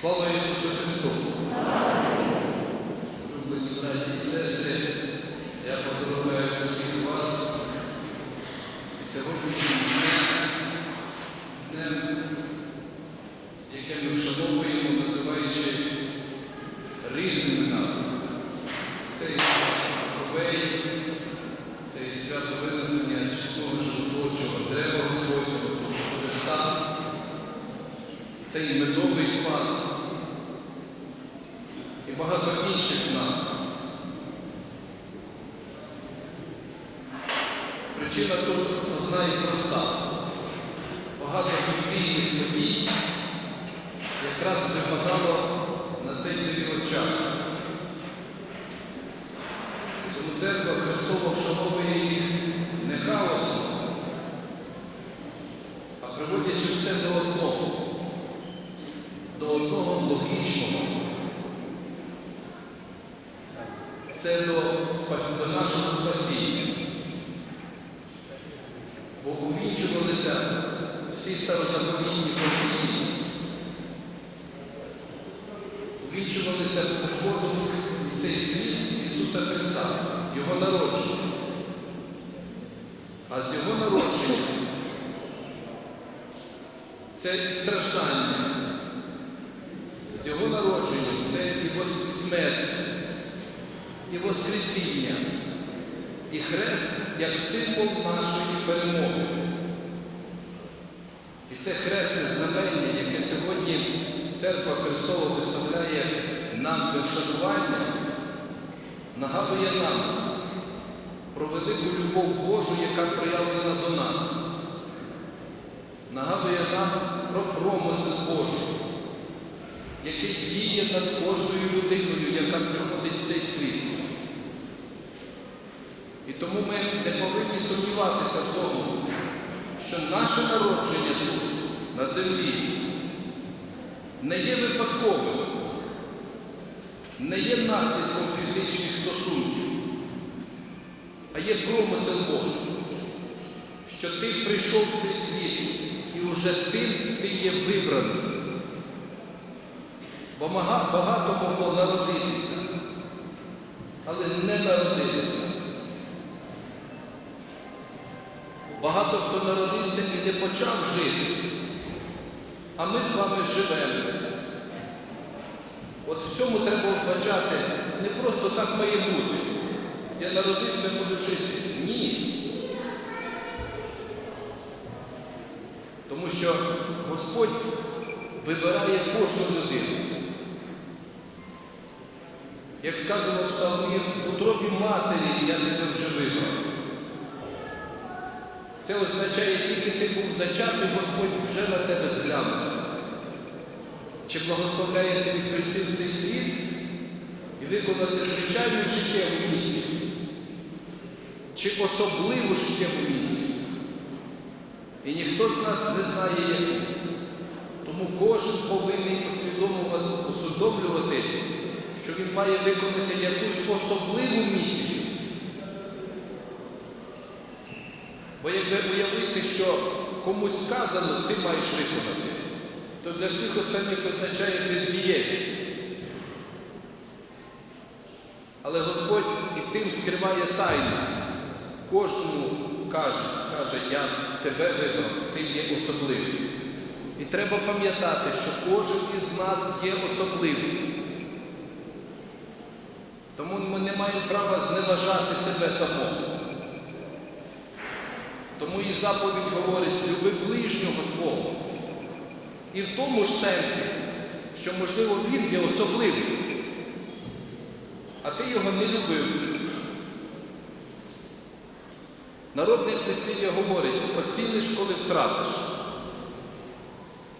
Слава Ісусу Христу! Люблені браті і сестри, я поздоровляю усіх вас і сьогоднішнім днем, яке ми вшановуємо, називаючи різними назвами. Це і Ковей, це і свято винесення чесного животворчого дерева Господнього, тобто Христа, це і медовий спас, і багато інших назв. Причина тут одна і проста. Багато біблійних подій якраз випадало на цей період часу. Тому церква Христова вшановує їх не хаосом, а приводячи все до одного, до логічного. Це до, до нашого спасіння. Бо увінчувалися всі старозаповітні події, увінчувалися приходом в цей світ Ісуса Христа, Його народження. А з Його народження це страждання. Його народженням це і смерть, і Воскресіння, і хрест як символ нашої перемоги. І це хресне знамення, яке сьогодні Церква Христова виставляє нам для вшанування, нагадує нам про велику любов Божу, яка проявлена до нас. Нагадує нам про промисел Божий, який діє над кожною людиною, яка приходить в цей світ. І тому ми не повинні сумніватися в тому, що наше народження тут, на землі, не є випадковим, не є наслідком фізичних стосунків, а є промисел Божий, що ти прийшов в цей світ і вже тим ти є вибраний. Бо багато могло народитися, але не народилися. Багато хто народився і не почав жити, а ми з вами живемо. От в цьому треба вбачати, не просто так має бути. Я народився, буду жити. Ні. Тому що Господь вибирає кожну людину. Як сказано в Псалмі, в утробі матері я тебе вже вибрав. Це означає, тільки ти був зачатий, Господь вже на тебе зглянувся. Чи благословляє тобі прийти в цей світ і виконати звичайну життєву місію, чи особливу життєву місію. І ніхто з нас не знає яку. Тому кожен повинен усвідомлювати, що він має виконати якусь особливу місію. Бо якби уявити, що комусь сказано, ти маєш виконати, то для всіх останніх означає бездієвість. Але Господь і тим скриває тайну. Кожному каже, каже, я тебе вибрав, ти є особливий. І треба пам'ятати, що кожен із нас є особливий. Не маємо права зневажати себе самого. Тому і заповідь говорить, люби ближнього Твого. І в тому ж сенсі, що, можливо, він є особливий, а ти його не любив. Народне прислів'я говорить, оціниш, коли втратиш.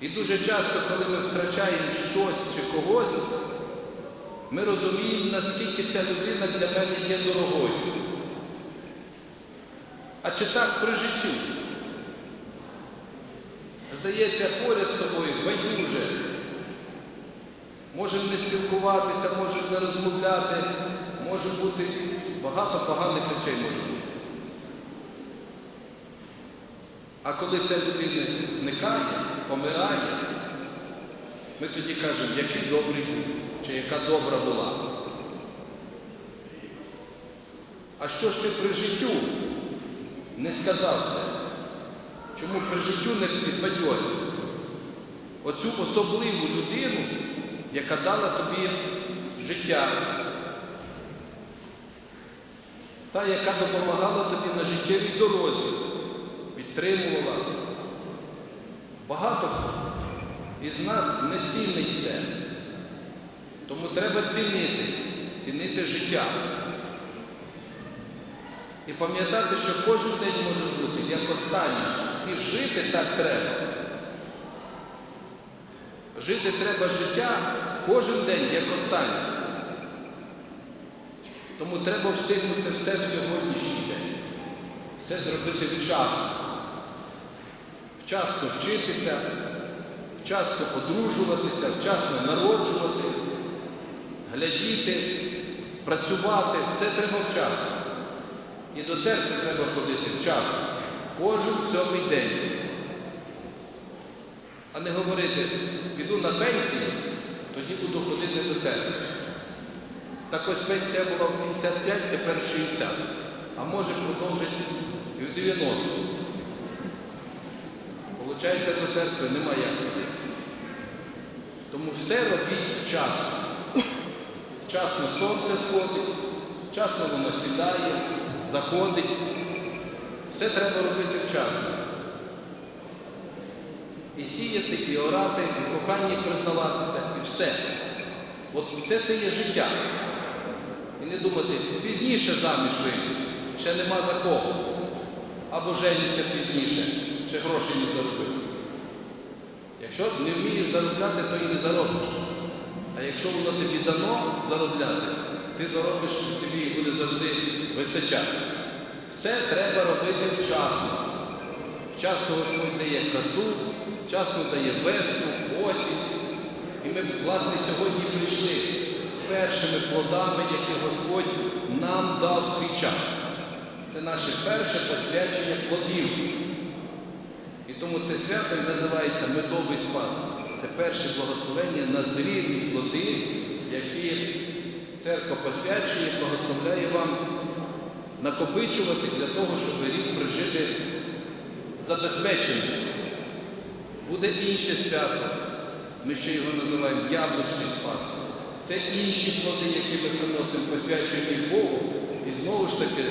І дуже часто, коли ми втрачаємо щось чи когось, ми розуміємо, наскільки ця людина для мене є дорогою. А чи так при життю? Здається, поряд з тобою байдуже. Можемо не спілкуватися, можемо не розмовляти, може бути багато поганих речей може бути. А коли ця людина зникає, помирає, ми тоді кажемо, який добрий був, чи яка добра була. А що ж ти при життю не сказав це? Чому при життю не підбадьорив? Оцю особливу людину, яка дала тобі життя, та, яка допомагала тобі на життєвій дорозі, підтримувала. Багато із нас не цінить те. Треба цінити, цінити життя. І пам'ятати, що кожен день може бути як останній. І жити так треба. Жити треба життя кожен день як останній. Тому треба встигнути все в сьогоднішній день. Все зробити вчасно. Вчасно вчитися, вчасно одружуватися, вчасно народжувати, глядіти, працювати. Все треба вчасно. І до церкви треба ходити вчасно. Кожен сьомий день. А не говорити, піду на пенсію, тоді буду ходити до церкви. Так ось пенсія була в 55, тепер в 60. А може продовжити і в 90. Получається, до церкви немає як ходити. Тому все робіть вчасно. Вчасно сонце сходить, вчасно воно сідає, заходить. Все треба робити вчасно. І сіяти, і орати, і в коханні признаватися, і все. От все це є життя. І не думати, пізніше заміж вийду, ще нема за кого. Або женюся пізніше, ще грошей не заробив. Якщо не вмієш заробляти, то і не заробиш. А якщо воно тобі дано заробляти, ти заробиш, і тобі буде завжди вистачати. Все треба робити вчасно. Вчасно Господь дає красу, вчасно дає весну, осінь. І ми, власне, сьогодні прийшли з першими плодами, які Господь нам дав свій час. Це наше перше посвячення плодів. І тому це свято називається медовий спас. Це перше благословення на зрілі плоди, які церква посвячує, благословляє вам накопичувати для того, щоб рік прожити забезпечений. Буде інше свято. Ми ще його називаємо яблучний спас. Це інші плоди, які ми приносимо, посвячуємо Богу. І знову ж таки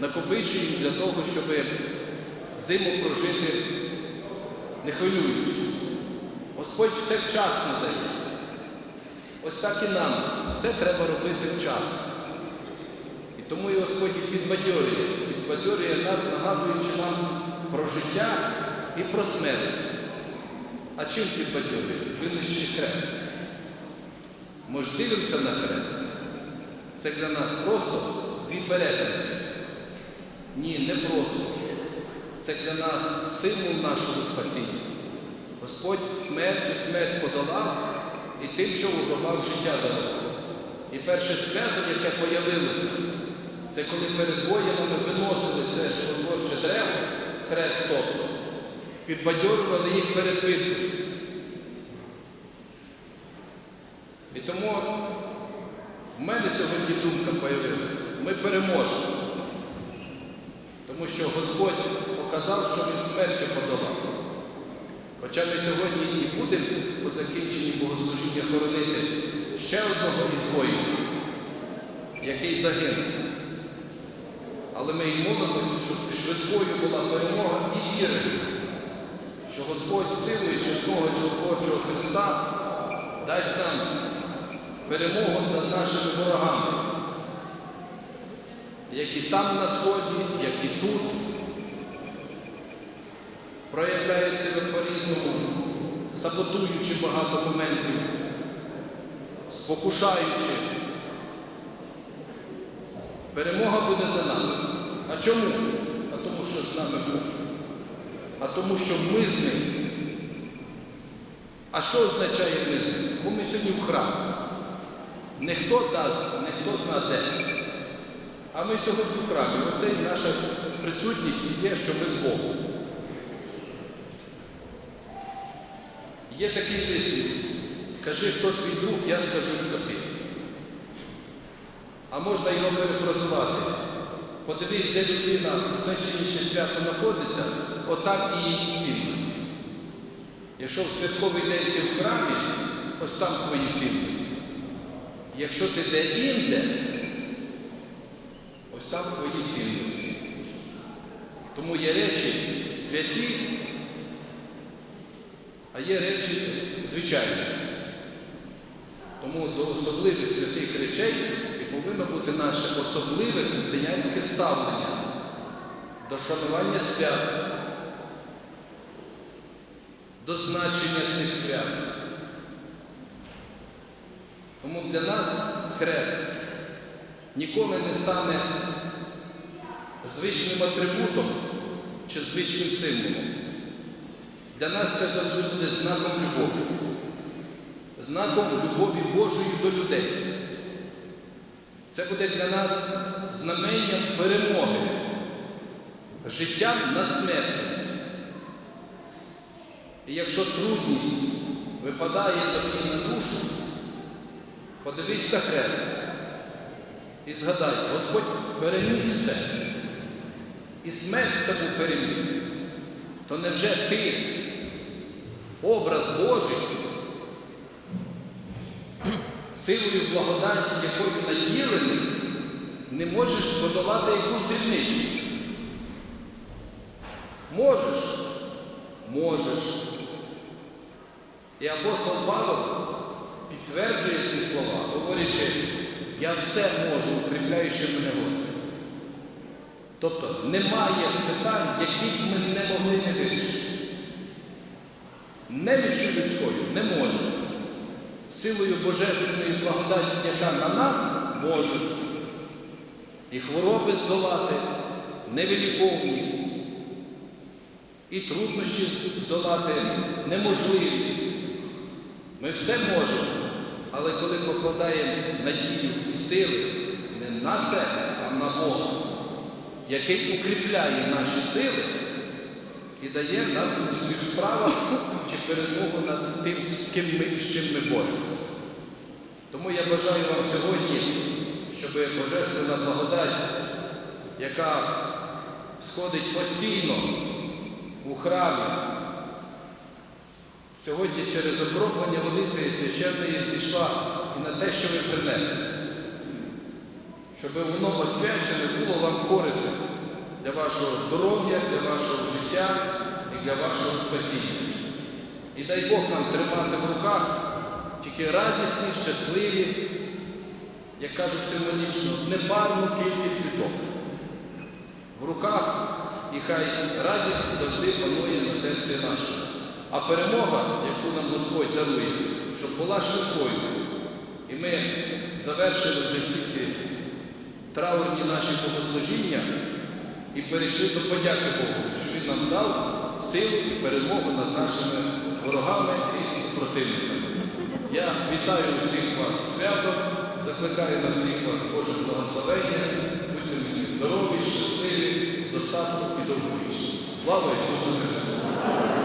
накопичуємо для того, щоб зиму прожити не хвилюючись. Господь все вчасно дає. Ось так і нам. Все треба робити вчасно. І тому і Господь підбадьорює, підбадьорює нас, нагадуючи нам про життя і про смерть. А чим підбадьорює? Винищий хрест. Ми ж дивимося на хрест. Це для нас просто дві перетинки. Ні, не просто. Це для нас символ нашого спасіння. Господь смертю смерть подолав і тим, що у життя дав. І перше свято, яке появилося, це коли перед воїнами виносили це животворче дерево, хрест тобто, підбадьорювали їх перед битвою. І тому в мене сьогодні думка появилася. Ми переможемо. Тому що Господь показав, що Він смертю подолав. Хоча ми сьогодні і будемо по закінченні богослужіння хоронити ще одного із воїнів, який загинув. Але ми і молимося, щоб швидкою була перемога і віримо, що Господь силою чесного животворчого Христа дасть нам перемогу над нашими ворогами, які там на сході, які тут проявляють себе саботуючи багато моментів, спокушаючи. Перемога буде за нами. А чому? А тому, що з нами Бог. А тому, що ми з ним. А що означає ми з ним? Бо ми сьогодні в храмі. Не хто дасть, не хто знаде. А ми сьогодні в храмі. Оце і наша присутність є, що ми з Богом. Є такий вислів. Скажи, хто твій друг, я скажу, хто ти. А можна його перефразувати. Подивись, де людина в те чи інше свято знаходиться, отак і її цінності. Якщо в святковий день ти в храмі, ось там твої цінності. Якщо ти де інде, ось там твої цінності. Тому є речі святі, а є речі звичайні. Тому до особливих святих речей і повинно бути наше особливе християнське ставлення до шанування свят, до значення цих свят. Тому для нас хрест ніколи не стане звичним атрибутом чи звичним символом. Для нас це завжди буде знаком любові, знаком любові Божої до людей. Це буде для нас знаменням перемоги, життям над смертю. І якщо трудність випадає тобі на душу, подивись на хрест і згадай, Господь переміг все. І смерть саму переміг. То невже ти, образ Божий, силою благодаті, якою наділений, не можеш подолати якусь дрібничку? Можеш? Можеш. І апостол Павло підтверджує ці слова, говорячи, я все можу, укріпляючи мене Господь. Тобто немає питань, які б ми не могли не вирішити. Немічю людською не може. Силою Божественної благодаті, яка на нас може. І хвороби здолати невиліковні, і труднощі здолати неможливі. Ми все можемо, але коли покладаємо надію і сили не на себе, а на Бога, який укріпляє наші сили і дає нам справах чи перемогу над тим, з ким ми, з чим ми боремося. Тому я бажаю вам сьогодні, щоб Божественна благодать, яка сходить постійно у храмі, сьогодні через окроплення води цієї священної зійшла і на те, що ви принесли щоб воно освячене було вам корисним для вашого здоров'я, для вашого життя і для вашого спасіння. І дай Бог нам тримати в руках тільки радісні, щасливі, як кажуть символічно, непарну кількість квіток. В руках і хай радість завжди панує на серці нашому. А перемога, яку нам Господь дарує, щоб була швидкою. І ми завершили вже всі ці траурні наші богослужіння і перейшли до подяки Богу, що Він нам дав сил і перемогу над нашими ворогами і супротивниками. Я вітаю усіх вас з святом, закликаю на всіх вас Боже благословення, будьте мені здорові, щасливі, достатку і довговічні. Слава Ісусу Христу!